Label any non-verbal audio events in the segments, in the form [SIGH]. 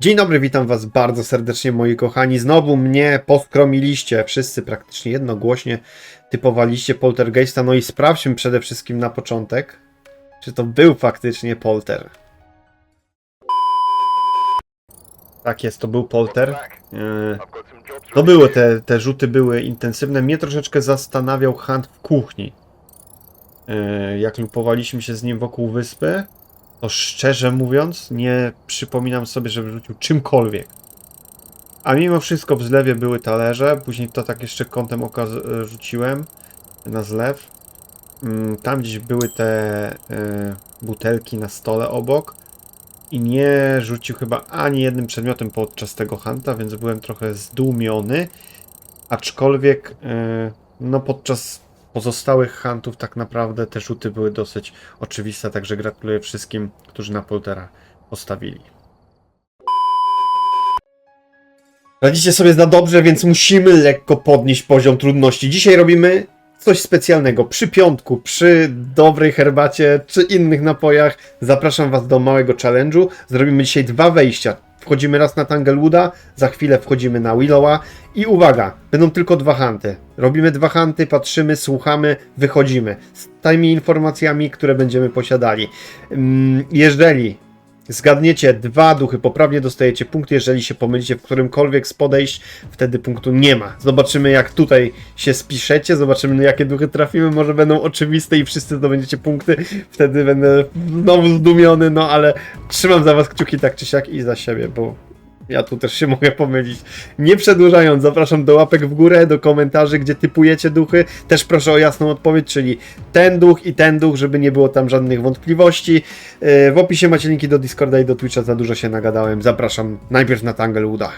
Dzień dobry, witam was bardzo serdecznie moi kochani. Znowu mnie poskromiliście, wszyscy praktycznie jednogłośnie typowaliście poltergeista. No i sprawdźmy przede wszystkim na początek, czy to był faktycznie polter. Tak jest, to był polter. Eee, To były te, te rzuty były intensywne. Mnie troszeczkę zastanawiał Hunt w kuchni. Eee, Jak lupowaliśmy się z nim wokół wyspy, to szczerze mówiąc, nie przypominam sobie, żeby rzucił czymkolwiek. A mimo wszystko w zlewie były talerze, później to tak jeszcze kątem oka rzuciłem na zlew. Mm, Tam gdzieś były te e, butelki na stole obok i nie rzucił chyba ani jednym przedmiotem podczas tego hanta, więc byłem trochę zdumiony. Aczkolwiek e, no podczas pozostałych huntów tak naprawdę te rzuty były dosyć oczywiste, także gratuluję wszystkim, którzy na poltera postawili. Radzicie sobie za dobrze, więc musimy lekko podnieść poziom trudności. Dzisiaj robimy coś specjalnego. Przy piątku, przy dobrej herbacie czy innych napojach zapraszam Was do małego challenge'u. Zrobimy dzisiaj dwa wejścia. Wchodzimy raz na Tanglewood'a, za chwilę wchodzimy na Willowa i uwaga, będą tylko dwa hanty. Robimy dwa hanty, patrzymy, słuchamy, wychodzimy z tymi informacjami, które będziemy posiadali. Mm, Jeżeli zgadniecie dwa duchy, poprawnie dostajecie punkt. Jeżeli się pomylicie w którymkolwiek z podejść, wtedy punktu nie ma. Zobaczymy, jak tutaj się spiszecie, zobaczymy, jakie duchy trafimy. Może będą oczywiste i wszyscy zdobędziecie punkty. Wtedy będę znowu zdumiony, no ale trzymam za was kciuki tak czy siak i za siebie, bo ja tu też się [LAUGHS] mogę pomylić. Nie przedłużając, zapraszam do łapek w górę, do komentarzy, gdzie typujecie duchy. Też proszę o jasną odpowiedź, czyli ten duch i ten duch, żeby nie było tam żadnych wątpliwości. Yy, W opisie macie linki do Discorda i do Twitcha, za dużo się nagadałem. Zapraszam najpierw na Tanglewood'a.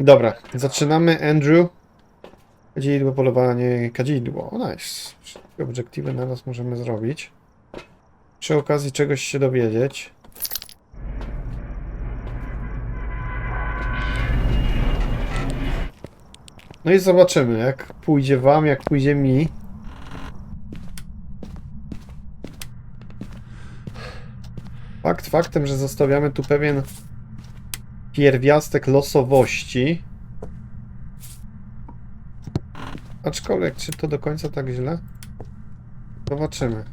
Dobra, zaczynamy. Andrew. Kadzidło, polowanie, kadzidło. O, nice. Wszystkie obiektywy naraz możemy zrobić. Przy okazji czegoś się dowiedzieć. No i zobaczymy, jak pójdzie wam, jak pójdzie mi. Fakt faktem, że zostawiamy tu pewien pierwiastek losowości. Aczkolwiek, czy to do końca tak źle? Zobaczymy.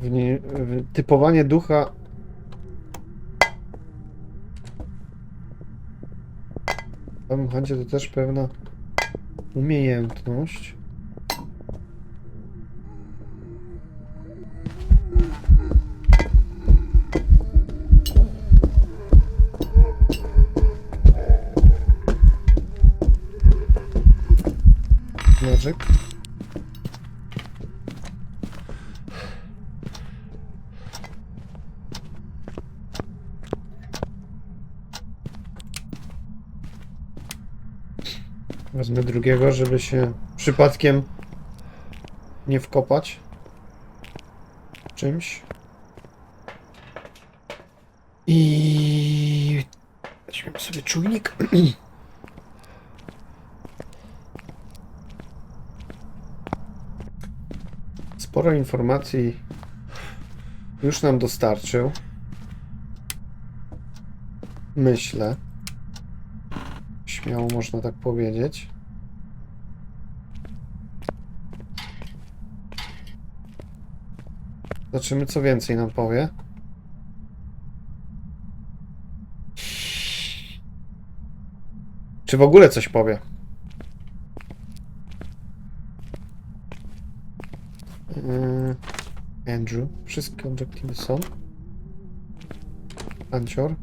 W nie, w typowanie ducha. W tym to też pewna umiejętność. Magic. Wezmę drugiego, żeby się przypadkiem nie wkopać czymś. I weźmiemy sobie czujnik. [CLEARS THROAT] Sporo informacji już nam dostarczył. Myślę. Śmiało można tak powiedzieć. Zobaczymy, co więcej nam powie. Czy w ogóle coś powie? Yy, Andrew. Wszystkie obiektywy są. Ancior.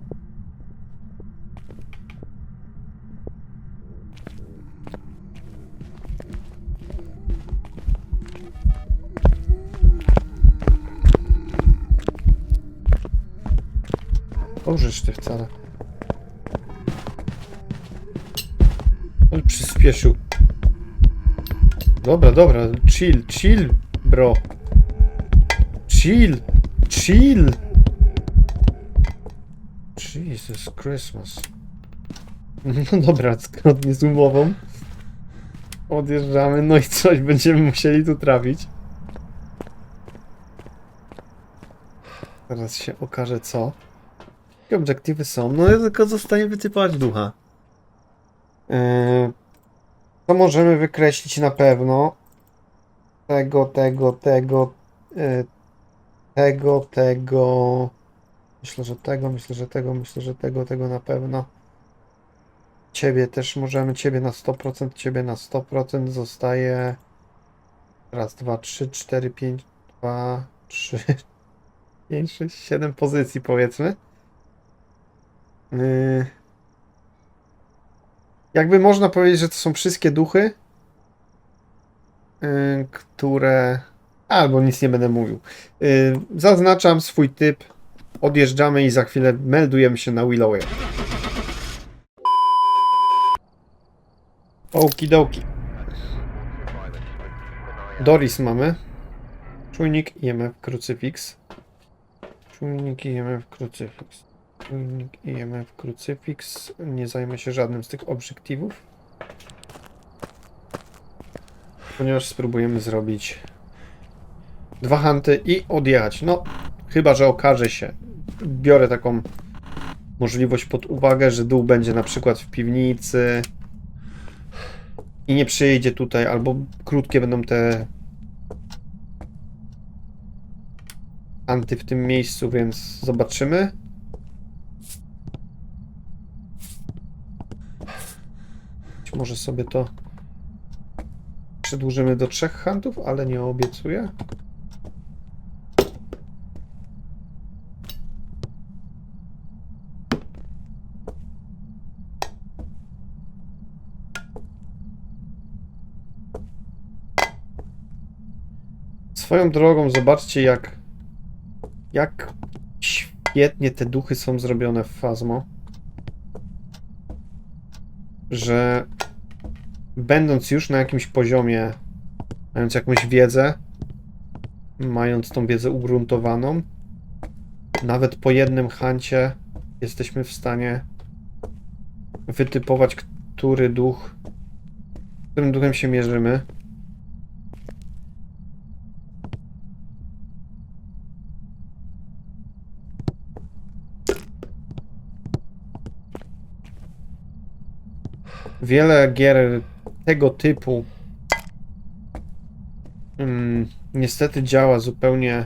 Ożysz ty wcale. Ale przyspieszył. Dobra, dobra, chill, chill, bro. Chill, chill. Jesus Christmas. [LAUGHS] No dobra, zgodnie z umową. Odjeżdżamy, no i coś będziemy musieli tu trafić. Zaraz się okaże co. Jakie obiektywy są? No tylko zostanie wytypować ducha. Yy, to możemy wykreślić na pewno. Tego, tego, tego, yy, tego, tego. Myślę, że tego, myślę, że tego, myślę, że tego, tego na pewno. Ciebie też możemy, ciebie na 100%, ciebie na 100% zostaje. Raz, dwa, trzy, cztery, pięć, dwa, trzy, [LAUGHS] pięć, sześć, siedem pozycji powiedzmy. Yy. Jakby można powiedzieć, że to są wszystkie duchy, yy, które. Albo nic nie będę mówił. Yy, zaznaczam swój typ, odjeżdżamy i za chwilę meldujemy się na Willowie. Okidoki. Doris mamy. Czujnik IMF krucyfiks. Czujnik IMF krucyfiks. Czujnik IMF krucyfiks. Nie zajmę się żadnym z tych obiektywów. Ponieważ spróbujemy zrobić dwa hanty i odjechać. No, chyba, że okaże się. Biorę taką możliwość pod uwagę, że dół będzie na przykład w piwnicy i nie przyjedzie tutaj, albo krótkie będą te anty w tym miejscu, więc zobaczymy. Być może sobie to przedłużymy do trzech hantów, ale nie obiecuję. Swoją drogą, zobaczcie jak jak świetnie te duchy są zrobione w Fazmo. Że będąc już na jakimś poziomie, mając jakąś wiedzę, mając tą wiedzę ugruntowaną, nawet po jednym hancie jesteśmy w stanie wytypować, który duch, którym duchem się mierzymy. Wiele gier tego typu mm, niestety działa zupełnie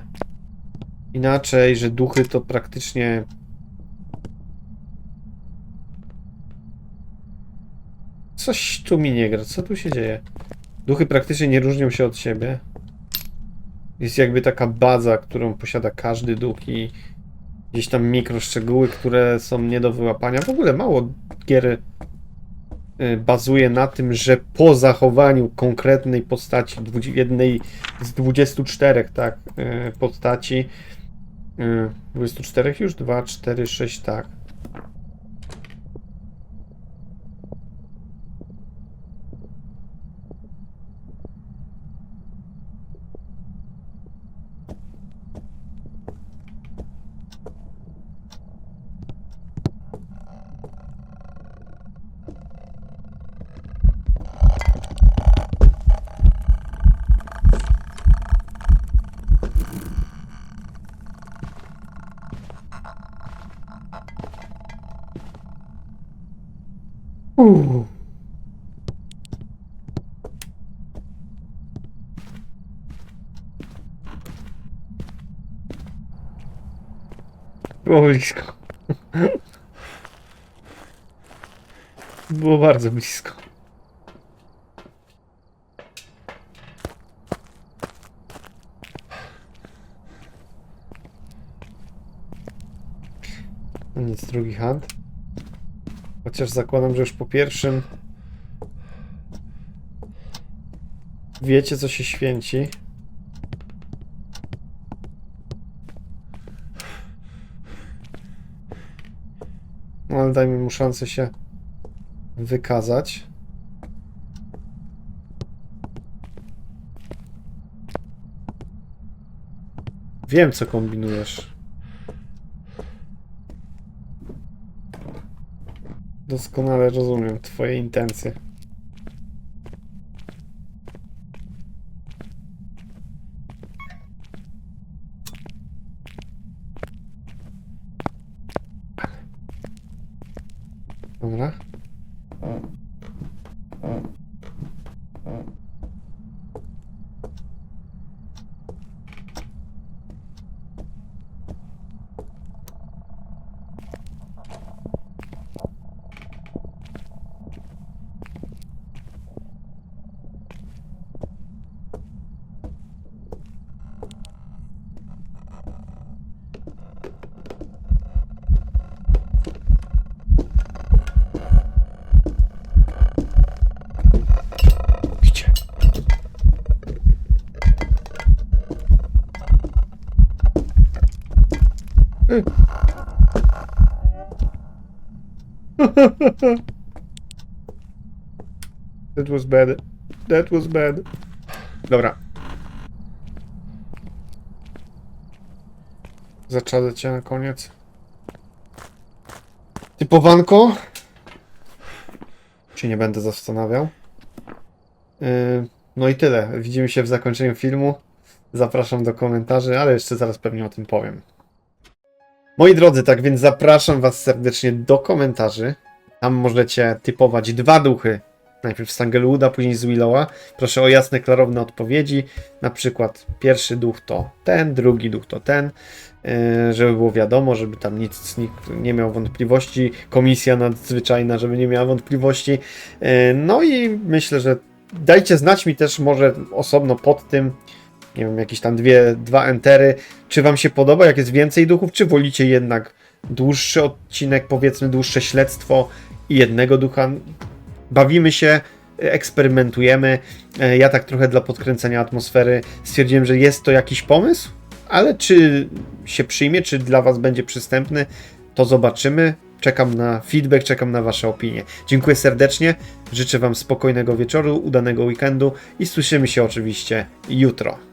inaczej, że duchy to praktycznie Coś tu mi nie gra. Co tu się dzieje? Duchy praktycznie nie różnią się od siebie. Jest jakby taka baza, którą posiada każdy duch i gdzieś tam mikroszczegóły, które są nie do wyłapania. W ogóle mało gier bazuje na tym, że po zachowaniu konkretnej postaci, jednej z 24, tak, y, postaci, y, 24 już? 2, 4, 6, tak. Uuu. Było blisko. Było bardzo blisko. No nic, drugi hand. Chociaż zakładam, że już po pierwszym wiecie, co się święci. No, ale dajmy mu szansę się wykazać. Wiem, co kombinujesz. Doskonale rozumiem twoje intencje. Dobra. That was bad. That was bad. Dobra. Zaczadę cię na koniec. Typowanko. Się nie będę zastanawiał. Yy, no i tyle. Widzimy się w zakończeniu filmu. Zapraszam do komentarzy, ale jeszcze zaraz pewnie o tym powiem. Moi drodzy, tak więc zapraszam Was serdecznie do komentarzy. Tam możecie typować dwa duchy. Najpierw z Tanglewooda, później z Willowa. Proszę o jasne, klarowne odpowiedzi. Na przykład pierwszy duch to ten, drugi duch to ten. Yy, żeby było wiadomo, żeby tam nic, nikt nie miał wątpliwości. Komisja nadzwyczajna, żeby nie miała wątpliwości. Yy, no i myślę, że dajcie znać mi też może osobno pod tym, nie wiem, jakieś tam dwie, dwa entery, czy wam się podoba, jak jest więcej duchów, czy wolicie jednak dłuższy odcinek, powiedzmy dłuższe śledztwo jednego ducha. Bawimy się, eksperymentujemy. E, Ja tak trochę dla podkręcenia atmosfery stwierdziłem, że jest to jakiś pomysł, ale czy się przyjmie, czy dla was będzie przystępny, to zobaczymy. Czekam na feedback, czekam na Wasze opinie. Dziękuję serdecznie, życzę Wam spokojnego wieczoru, udanego weekendu i słyszymy się oczywiście jutro.